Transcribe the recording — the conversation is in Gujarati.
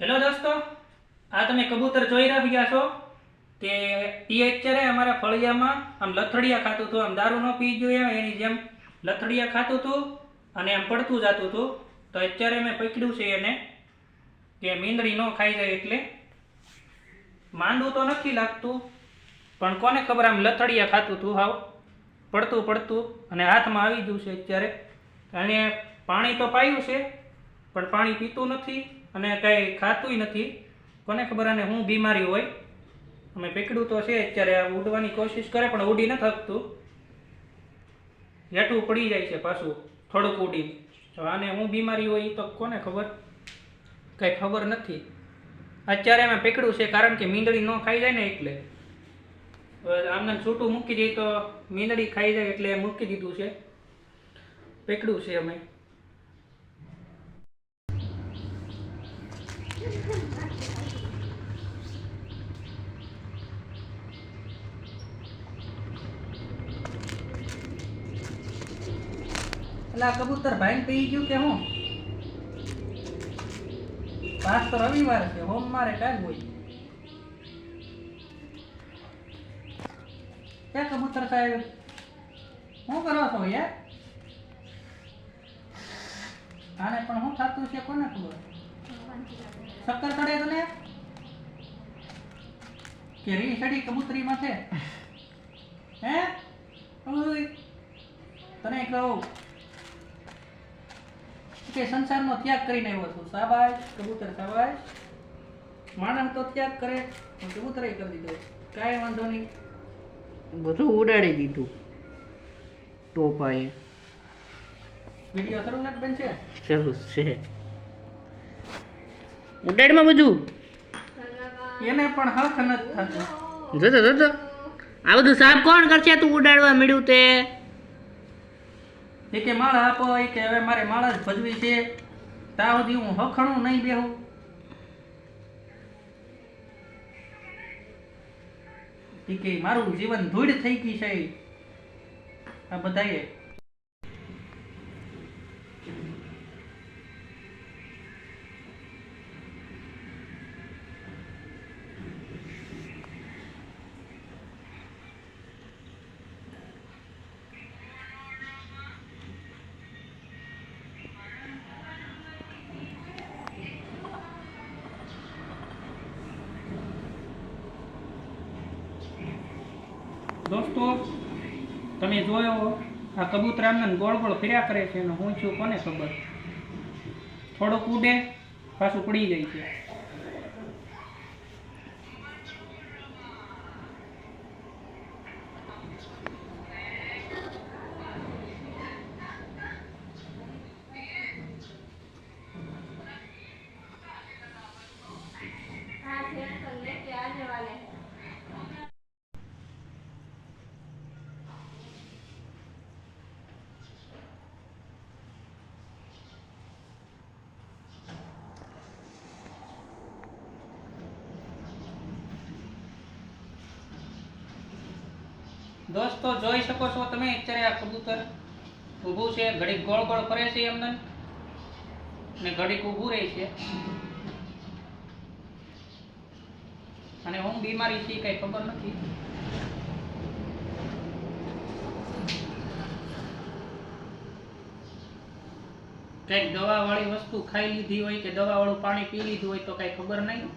હેલો દોસ્તો, આ તમે કબૂતર જોઈ રહ્યા છો કે એ અત્યારે અમારા ફળિયામાં આમ લથડિયા ખાતું હતું, આમ દારૂ ન પી જોઈએ એની જેમ લથડિયા ખાતું હતું અને આમ પડતું જતું હતું. તો અત્યારે મેં પકડ્યું છે એને કે મીંદડી ન ખાઈ જાય એટલે. માંડવું તો નથી લાગતું, પણ કોને ખબર આમ લથડિયા ખાતું હતું, હાવ પડતું પડતું અને હાથમાં આવી ગયું છે અત્યારે. અને પાણી તો પાયું છે, પણ પાણી પીતું નથી. અને કાંઈ ખાતુંય નથી. કોને ખબર આને શું બીમારી હોય? અમે પીકડું તો છે અત્યારે ઉડવાની કોશિશ કરે, પણ ઉડી ન થકતું. હેઠું પડી જાય છે પાછું, થોડુંક ઉડી તો આને શું બીમારી હોય એ તો કોને ખબર? કાંઈ ખબર નથી. અત્યારે અમે પીકડું છે, કારણ કે મીંદડી ન ખાઈ જાય ને એટલે. આમને છૂટું મૂકી દઈએ તો મીંદડી ખાઈ જાય એટલે મૂકી દીધું છે. પીકડું છે અમે. એટલે કબૂતર ભાઈ પી ગયું કે હું? પાસ તો રવિવાર છે હોમ મારે કાલ હોય. ક્યાં કબૂતર સાહેબ શું કરો છો યાર? આને પણ શું થતું છે, કોને ખબર? શક્કર ચડે તને? કે રી કબૂતરી માથે હે? ઓય તને કહું. કે સંસારનો ત્યાગ કરીને આવ્યો છું. શાબાશ કબૂતર શાબાશ. માણસ તો ત્યાગ કરે પણ કબૂતરે કરી દીધો. કાંઈ વાંધો નહીં. બધું ઉડાડી દીધું. ટોપાએ. વીડિયો શરૂ નથી બેન છે? શરૂ છે. ઉડાડમાં બધું? એને પણ હક નથી થતું. જોતો જોતો આ બધું સાફ કોણ કરશે તું ઉડાડવા મળ્યું તે? એ કે માળ આપો એ કે હવે મારે માળ જ ભજવી છે. ત્યાં સુધી હું હખણું નહીં બેહું. કે મારું જીવન ધૂળ થઈ ગઈ છે. આ બધાએ દોસ્તો, તમે જોયો, આ કબૂતરાનંદ ગોળ ગોળ ફેર્યા કરે છે અને હું છું કોને ખબર? થોડુંક ઉડે, પાછું પડી જાય છે. દોસ્તો જોઈ શકો છો તમે, અત્યારે આ કબૂતર ઊભું છે, ઘડીક ગોળ ગોળ ફરે છે એમને. ને ઘડીક ઊભું રહે છે. અને હું બીમારી છે કઈ ખબર નથી. કંઈક દવા વાળી વસ્તુ ખાઈ લીધી હોય કે દવા વાળું પાણી પી લીધું હોય તો કઈ ખબર નહીં.